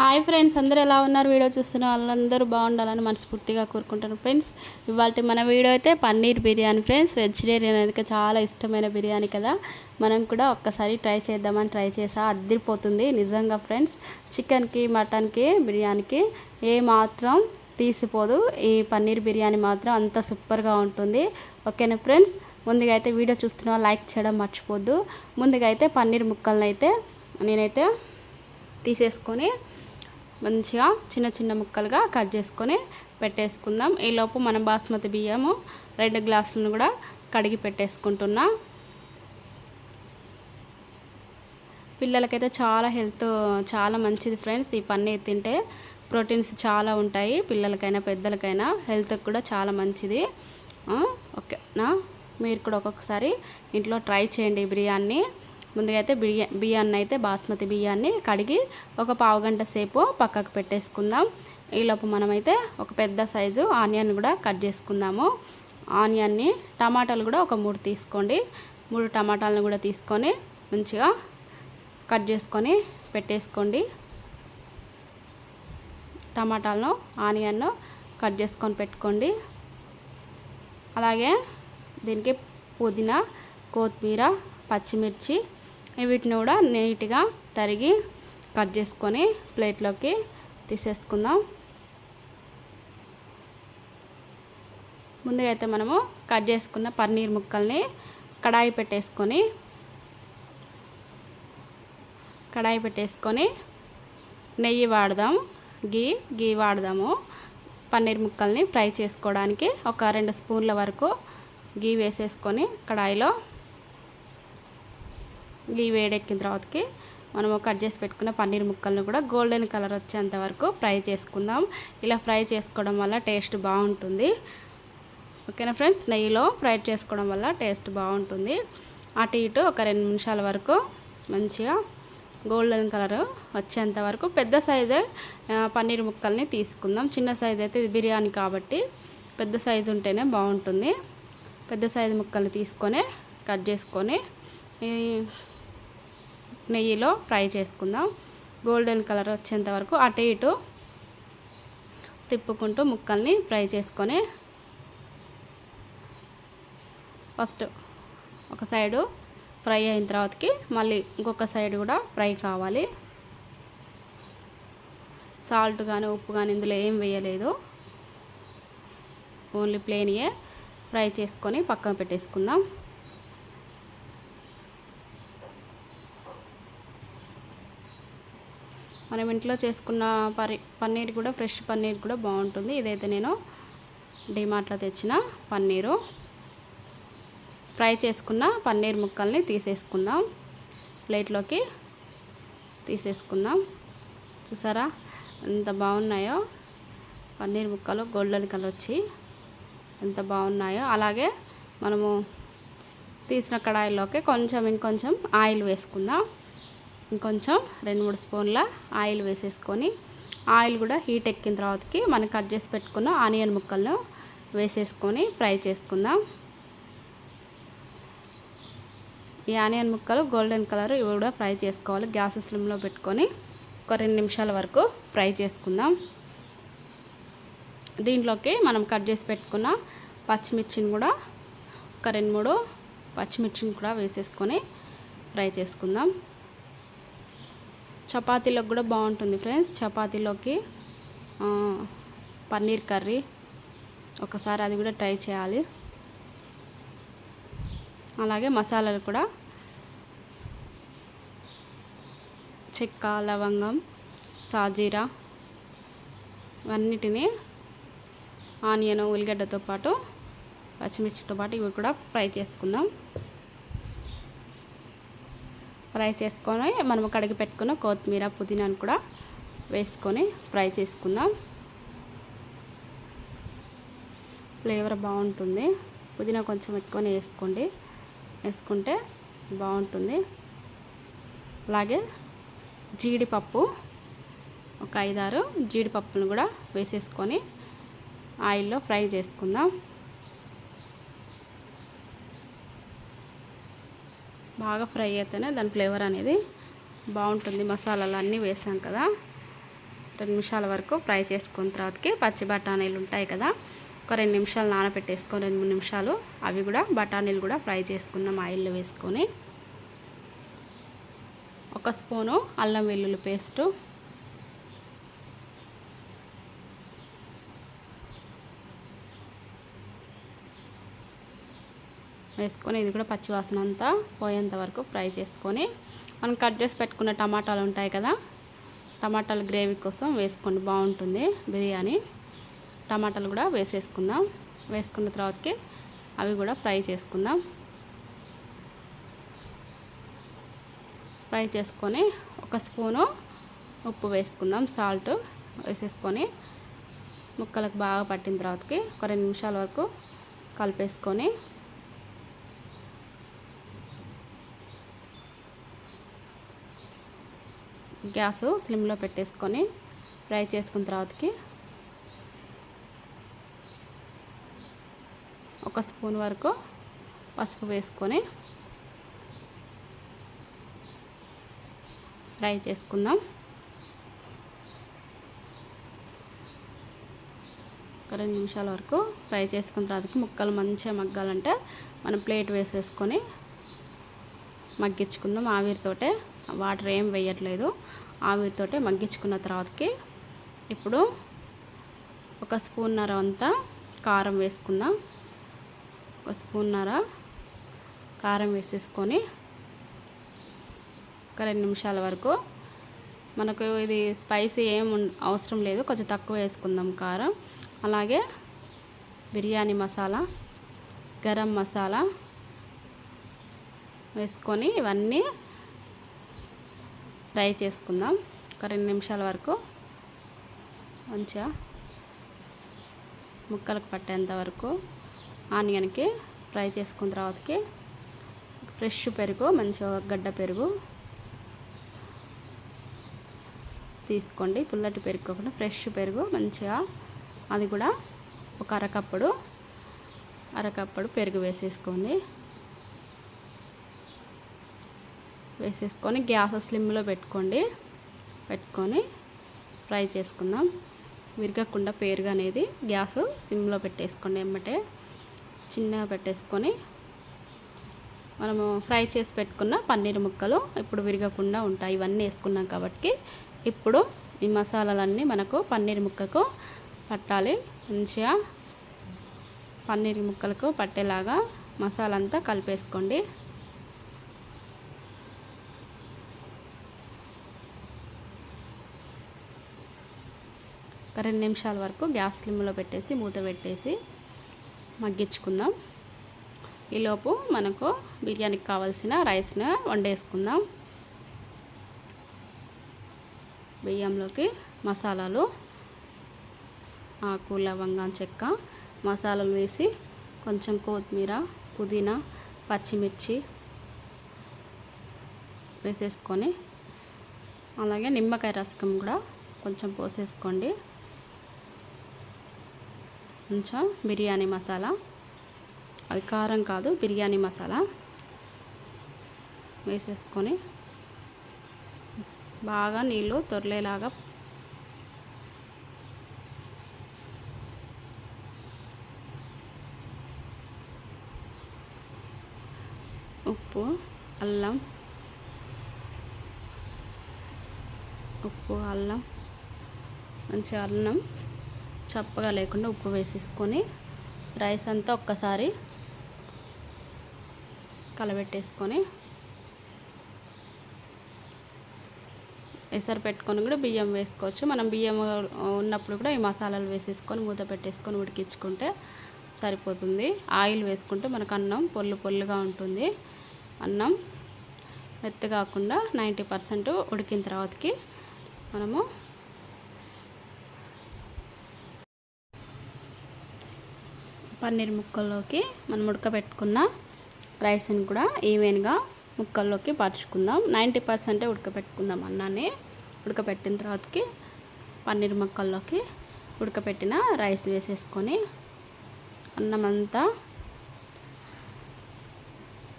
Hi friends అందరూ ఎలా ఉన్నారు? వీడియో చూస్తున్న వాళ్ళందరూ బాగుండాలని మనస్ఫూర్తిగా కోరుకుంటాను ఫ్రెండ్స్. ఇవాళ మన వీడియో అయితే పన్నీర్ బిర్యానీ ఫ్రెండ్స్. వెజిటేరియన్ అనేది చాలా ఇష్టమైన బిర్యానీ కదా. మనం కూడా ఒక్కసారి ట్రై చేద్దామని ట్రై చేసా అద్దరిపోతుంది నిజంగా ఫ్రెండ్స్. చికెన్కి మటన్కి బిర్యానీకి ఏ మాత్రం తీసిపోదు. ఈ పన్నీర్ బిర్యానీ మాత్రం అంత సూపర్గా ఉంటుంది. ఓకేనా ఫ్రెండ్స్? ముందుగా అయితే వీడియో చూస్తున్న లైక్ చేయడం మర్చిపోద్దు. ముందుగా అయితే పన్నీర్ ముక్కలను అయితే నేనైతే తీసేసుకొని మంచిగా చిన్న చిన్న ముక్కలుగా కట్ చేసుకొని పెట్టేసుకుందాం. ఈలోపు మనం బాస్మతి బియ్యము రెండు గ్లాసులను కూడా కడిగి పెట్టేసుకుంటున్నా. పిల్లలకైతే చాలా హెల్త్ చాలా మంచిది ఫ్రెండ్స్ ఈ పన్నీర్ తింటే. ప్రోటీన్స్ చాలా ఉంటాయి. పిల్లలకైనా పెద్దలకైనా హెల్త్కి కూడా చాలా మంచిది. ఓకేనా మీరు కూడా ఒక్కొక్కసారి ఇంట్లో ట్రై చేయండి ఈ బిర్యానీ. ముందుగా అయితే బియ్య బియ్యాన్ని అయితే బాస్మతి బియ్యాన్ని కడిగి ఒక పావు గంట సేపు పక్కకు పెట్టేసుకుందాం. ఈలోపు మనమైతే ఒక పెద్ద సైజు ఆనియన్ కూడా కట్ చేసుకుందాము. ఆనియన్ని టమాటాలు కూడా ఒక మూడు తీసుకోండి. మూడు టమాటాలను కూడా తీసుకొని మంచిగా కట్ చేసుకొని పెట్టేసుకోండి. టమాటాలను ఆనియన్ను కట్ చేసుకొని పెట్టుకోండి. అలాగే దీనికి పుదీనా కొత్తిమీర పచ్చిమిర్చి వీటిని కూడా నీట్గా తరిగి కట్ చేసుకొని ప్లేట్లోకి తీసేసుకుందాం. ముందుగా అయితే మనము కట్ చేసుకున్న పన్నీర్ ముక్కల్ని కడాయి పెట్టేసుకొని కడాయి పెట్టేసుకొని నెయ్యి వాడదాం. గీ గీ వాడదాము. పన్నీర్ ముక్కల్ని ఫ్రై చేసుకోవడానికి ఒక రెండు స్పూన్ల వరకు గీ వేసేసుకొని కడాయిలో గీ వేడెక్కిన తర్వాతకి మనము కట్ చేసి పెట్టుకున్న పన్నీర్ ముక్కలను కూడా గోల్డెన్ కలర్ వచ్చేంత వరకు ఫ్రై చేసుకుందాం. ఇలా ఫ్రై చేసుకోవడం వల్ల టేస్ట్ బాగుంటుంది. ఓకేనా ఫ్రెండ్స్? నెయ్యిలో ఫ్రై చేసుకోవడం వల్ల టేస్ట్ బాగుంటుంది. అటు ఇటు ఒక రెండు నిమిషాల వరకు మంచిగా గోల్డెన్ కలర్ వచ్చేంత వరకు పెద్ద సైజే పన్నీర్ ముక్కల్ని తీసుకుందాం. చిన్న సైజ్ అయితే ఇది బిర్యానీ కాబట్టి పెద్ద సైజు ఉంటేనే బాగుంటుంది. పెద్ద సైజు ముక్కలు తీసుకొని కట్ చేసుకొని నెయ్యిలో ఫ్రై చేసుకుందాం. గోల్డెన్ కలర్ వచ్చేంత వరకు అటు ఇటు తిప్పుకుంటూ ముక్కల్ని ఫ్రై చేసుకొని ఫస్ట్ ఒక సైడు ఫ్రై అయిన తర్వాతకి మళ్ళీ ఇంకొక సైడ్ కూడా ఫ్రై కావాలి. సాల్ట్ కానీ ఉప్పు కానీ ఇందులో ఏం వేయలేదు. ఓన్లీ ప్లేనియే ఫ్రై చేసుకొని పక్కన పెట్టేసుకుందాం. మనం ఇంట్లో చేసుకున్న పరి పన్నీర్ కూడా ఫ్రెష్ పన్నీర్ కూడా బాగుంటుంది. ఇదైతే నేను డిమార్ట్లో తెచ్చిన పన్నీరు. ఫ్రై చేసుకున్న పన్నీర్ ముక్కల్ని తీసేసుకుందాం. ప్లేట్లోకి తీసేసుకుందాం. చూసారా? ఎంత బాగున్నాయో. పన్నీర్ ముక్కలు గోల్డెన్ కలర్ వచ్చి ఎంత బాగున్నాయో. అలాగే మనము తీసిన కడాయిలోకి కొంచెం ఇంకొంచెం ఆయిల్ వేసుకుందాం. ఇంకొంచెం రెండు మూడు స్పూన్ల ఆయిల్ వేసేసుకొని ఆయిల్ కూడా హీట్ ఎక్కిన తర్వాతకి మనం కట్ చేసి పెట్టుకున్న ఆనియన్ ముక్కలను వేసేసుకొని ఫ్రై చేసుకుందాం. ఈ ఆనియన్ ముక్కలు గోల్డెన్ కలర్ ఇవి కూడా ఫ్రై చేసుకోవాలి. గ్యాస్ స్లిమ్లో పెట్టుకొని ఒక రెండు నిమిషాల వరకు ఫ్రై చేసుకుందాం. దీంట్లోకి మనం కట్ చేసి పెట్టుకున్న పచ్చిమిర్చిని కూడా ఒక రెండు మూడు పచ్చిమిర్చిని కూడా వేసేసుకొని ఫ్రై చేసుకుందాం. చపాతీలోకి కూడా బాగుంటుంది ఫ్రెండ్స్. చపాతీలోకి పన్నీర్ కర్రీ. ఒకసారి అది కూడా ట్రై చేయాలి. అలాగే మసాలాలు కూడా. చెక్క లవంగం సాజీరా అన్నిటినీ ఆనియన్ ఉల్లిగడ్డతో పాటు పచ్చిమిర్చితో పాటు ఇవి కూడా ఫ్రై చేసుకుందాం. ఫ్రై చేసుకొని మనం కడిగి పెట్టుకున్న కొత్తిమీర పుదీనాను కూడా వేసుకొని ఫ్రై చేసుకుందాం. ఫ్లేవర్ బాగుంటుంది. పుదీనా కొంచెం ఎక్కువనే వేసుకోండి. వేసుకుంటే బాగుంటుంది. అలాగే జీడిపప్పు ఒక ఐదారు జీడిపప్పును కూడా వేసేసుకొని ఆయిల్లో ఫ్రై చేసుకుందాం. బాగా ఫ్రై అయితేనే దాని ఫ్లేవర్ అనేది బాగుంటుంది. మసాలాలు అన్నీ వేసాం కదా. రెండు నిమిషాల వరకు ఫ్రై చేసుకున్న తర్వాతకి పచ్చి బఠానీలు ఉంటాయి కదా. ఒక రెండు నిమిషాలు నానబెట్టేసుకొని రెండు మూడు నిమిషాలు అవి కూడా బఠానీలు కూడా ఫ్రై చేసుకుందాం ఆయిల్లో వేసుకొని. ఒక స్పూను అల్లం వెల్లుల్లి పేస్టు వేసుకొని ఇది కూడా పచ్చివాసన అంతా పోయేంత వరకు ఫ్రై చేసుకొని మనం కట్ చేసి పెట్టుకున్న టమాటాలు ఉంటాయి కదా టమాటాలు గ్రేవీ కోసం వేసుకోండి బాగుంటుంది బిర్యానీ. టమాటాలు కూడా వేసేసుకుందాం. వేసుకున్న తర్వాతకి అవి కూడా ఫ్రై చేసుకుందాం. ఫ్రై చేసుకొని ఒక స్పూను ఉప్పు వేసుకుందాం సాల్ట్ వేసేసుకొని ముక్కలకు బాగా పట్టిన తర్వాతకి ఒక రెండు నిమిషాల వరకు కలిపేసుకొని గ్యాస్ స్లిమ్లో పెట్టేసుకొని ఫ్రై చేసుకున్న తర్వాతకి ఒక స్పూన్ వరకు పసుపు వేసుకొని ఫ్రై చేసుకుందాం. ఒక రెండు నిమిషాల వరకు ఫ్రై చేసుకున్న తర్వాతకి ముక్కలు మంచిగా మగ్గాలంటే మనం ప్లేట్ వేసేసుకొని మగ్గించుకుందాం ఆవిరితోటే. వాటర్ ఏం వేయట్లేదు. ఆవిరితోటే మగ్గించుకున్న తర్వాతకి ఇప్పుడు ఒక స్పూన్నర అంతా కారం వేసుకుందాం. ఒక స్పూన్నర కారం వేసేసుకొని ఒక రెండు నిమిషాల వరకు మనకు ఇది స్పైసీ ఏం అవసరం లేదు. కొంచెం తక్కువ వేసుకుందాం కారం. అలాగే బిర్యానీ మసాలా గరం మసాలా వేసుకొని ఇవన్నీ ఫ్రై చేసుకుందాం. ఒక రెండు నిమిషాల వరకు మంచిగా ముక్కలకు పట్టేంత వరకు ఆనియన్కి ఫ్రై చేసుకున్న తర్వాతకి ఫ్రెష్ పెరుగు మంచిగా గడ్డ పెరుగు తీసుకోండి. పుల్లటి పెరుగు కాకుండా ఫ్రెష్ పెరుగు మంచిగా అది కూడా ఒక అరకప్పుడు అరకప్పుడు పెరుగు వేసేసుకోండి. వేసేసుకొని గ్యాస్ స్లిమ్లో పెట్టుకోండి. పెట్టుకొని ఫ్రై చేసుకుందాం. విరగకుండా పేరుగా అనేది గ్యాస్ సిమ్లో పెట్టేసుకోండి ఎమ్మటే. చిన్నగా పెట్టేసుకొని మనము ఫ్రై చేసి పెట్టుకున్న పన్నీర్ ముక్కలు ఇప్పుడు విరగకుండా ఉంటాయి. ఇవన్నీ వేసుకున్నాం కాబట్టి ఇప్పుడు ఈ మసాలాలన్నీ మనకు పన్నీర్ ముక్కకు పట్టాలి. మంచిగా పన్నీర్ ముక్కలకు పట్టేలాగా మసాలా అంతా కలిపేసుకోండి. రెండు నిమిషాల వరకు గ్యాస్ స్లిమ్లో పెట్టేసి మూత పెట్టేసి మగ్గించుకుందాం. ఈలోపు మనకు బిర్యానీకి కావాల్సిన రైస్ని వండేసుకుందాం. బియ్యంలోకి మసాలాలు ఆకు లవంగం చెక్క మసాలాలు వేసి కొంచెం కొత్తిమీర పుదీనా పచ్చిమిర్చి వేసేసుకొని అలాగే నిమ్మకాయ రసకం కూడా కొంచెం పోసేసుకోండి. కొంచెం బిర్యానీ మసాలా. అది కారం కాదు బిర్యానీ మసాలా. వేసేసుకొని బాగా నీళ్ళు తొరలేలాగా ఉప్పు అల్లం ఉప్పు అల్లం మంచి అల్లం చప్పగా లేకుండా ఉప్పు వేసేసుకొని రైస్ అంతా ఒక్కసారి కలబెట్టేసుకొని ఎసరు పెట్టుకొని కూడా బియ్యం వేసుకోవచ్చు. మనం బియ్యం ఉన్నప్పుడు కూడా ఈ మసాలాలు వేసేసుకొని మూత పెట్టేసుకొని ఉడికించుకుంటే సరిపోతుంది. ఆయిల్ వేసుకుంటే మనకు అన్నం పొల్లు పొల్లుగా ఉంటుంది. అన్నం మెత్త కాకుండా నైంటీ పర్సెంట్ ఉడికిన తర్వాతకి మనము పన్నీర్ ముక్కల్లోకి మనం ఉడకబెట్టుకున్న రైస్ని కూడా ఈవెన్గా ముక్కల్లోకి పరుచుకుందాం. నైంటీ పర్సెంటే ఉడకబెట్టుకుందాం అన్నాన్ని. ఉడకబెట్టిన తర్వాతకి పన్నీర్ ముక్కల్లోకి ఉడకబెట్టిన రైస్ వేసేసుకొని అన్నం అంతా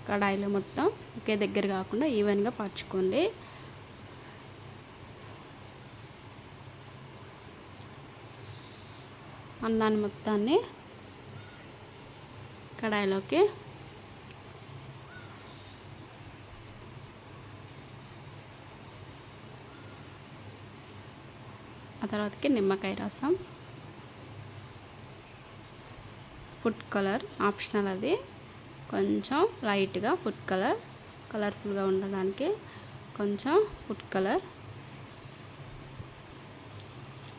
కడాయిలో మొత్తం ఒకే దగ్గర కాకుండా ఈవెన్గా పరుచుకోండి. అన్నాన్ని మొత్తాన్ని కడాయిలోకి. ఆ తర్వాతకి నిమ్మకాయ రసం. ఫుడ్ కలర్ ఆప్షనల్ అది. కొంచెం లైట్గా ఫుడ్ కలర్ కలర్ఫుల్గా ఉండడానికి కొంచెం ఫుడ్ కలర్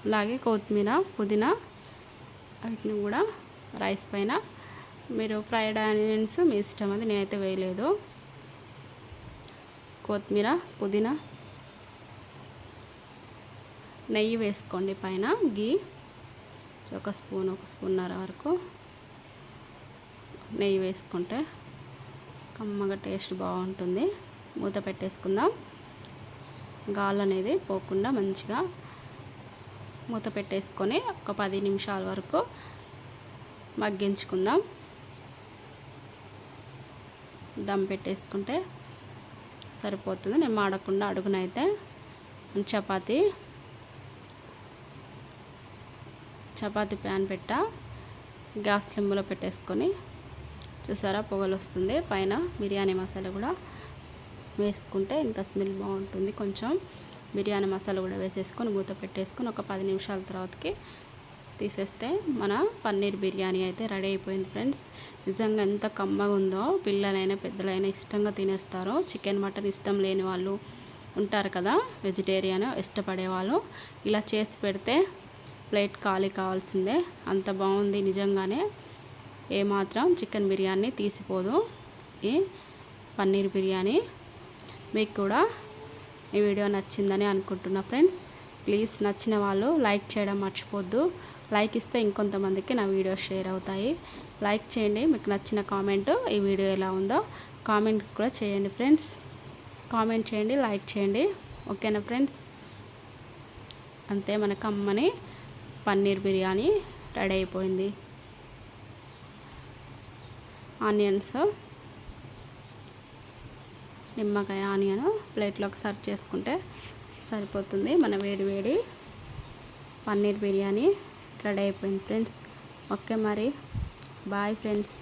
అలాగే కొత్తిమీర పుదీనా వీటిని కూడా రైస్ పైన మీరు ఫ్రైడ్ ఆనియన్స్ మీ ఇష్టం అది నేనైతే వేయలేదు. కొత్తిమీర పుదీనా. నెయ్యి వేసుకోండి పైన గీ ఒక స్పూన్ ఒక స్పూన్నర వరకు నెయ్యి వేసుకుంటే కమ్మగా టేస్ట్ బాగుంటుంది. మూత పెట్టేసుకుందాం. గాలు అనేది పోకుండా మంచిగా మూత పెట్టేసుకొని ఒక పది నిమిషాల వరకు మగ్గించుకుందాం. దమ్ పెట్టేసుకుంటే సరిపోతుంది. నేను మాడకుండా అడుగునైతే చపాతి చపాతి ప్యాన్ పెట్టా. గ్యాస్ లింబులో పెట్టేసుకొని చూసారా పొగలు వస్తుంది పైన బిర్యానీ మసాలా కూడా వేసుకుంటే ఇంకా స్మెల్ బాగుంటుంది. కొంచెం బిర్యానీ మసాలా కూడా వేసేసుకొని మూత పెట్టేసుకొని ఒక పది నిమిషాల తర్వాతకి తీసేస్తే మన పన్నీర్ బిర్యానీ అయితే రెడీ అయిపోయింది ఫ్రెండ్స్. నిజంగా ఎంత కమ్మగా ఉందో పిల్లలైనా పెద్దలైనా ఇష్టంగా తినేస్తారు. చికెన్ మటన్ ఇష్టం లేని వాళ్ళు ఉంటారు కదా వెజిటేరియన్ ఇష్టపడే వాళ్ళు. ఇలా చేసి పెడితే ప్లేట్ ఖాళీ కావాల్సిందే. అంత బాగుంది నిజంగానే. ఏమాత్రం చికెన్ బిర్యానీ తీసిపోదు ఈ పన్నీర్ బిర్యానీ. మీకు కూడా ఈ వీడియో నచ్చిందని అనుకుంటున్నా ఫ్రెండ్స్. ప్లీజ్ నచ్చిన వాళ్ళు లైక్ చేయడం మర్చిపోద్దు. లైక్ ఇస్తే ఇంకొంతమందికి నా వీడియో షేర్ అవుతాయి. లైక్ చేయండి మీకు నచ్చిన కామెంట్ ఈ వీడియో ఎలా ఉందో కామెంట్ కూడా చేయండి ఫ్రెండ్స్. కామెంట్ చేయండి లైక్ చేయండి. ఓకేనా ఫ్రెండ్స్? అంతే మనకు అమ్మని పన్నీర్ బిర్యానీ రెడీ అయిపోయింది. ఆనియన్స్ నిమ్మకాయ ఆనియన్ ప్లేట్లోకి సర్వ్ చేసుకుంటే సరిపోతుంది. మన వేడి వేడి పన్నీర్ బిర్యానీ రెడీ అయిపోయింది ఫ్రెండ్స్. ఓకే మరి. Bye friends.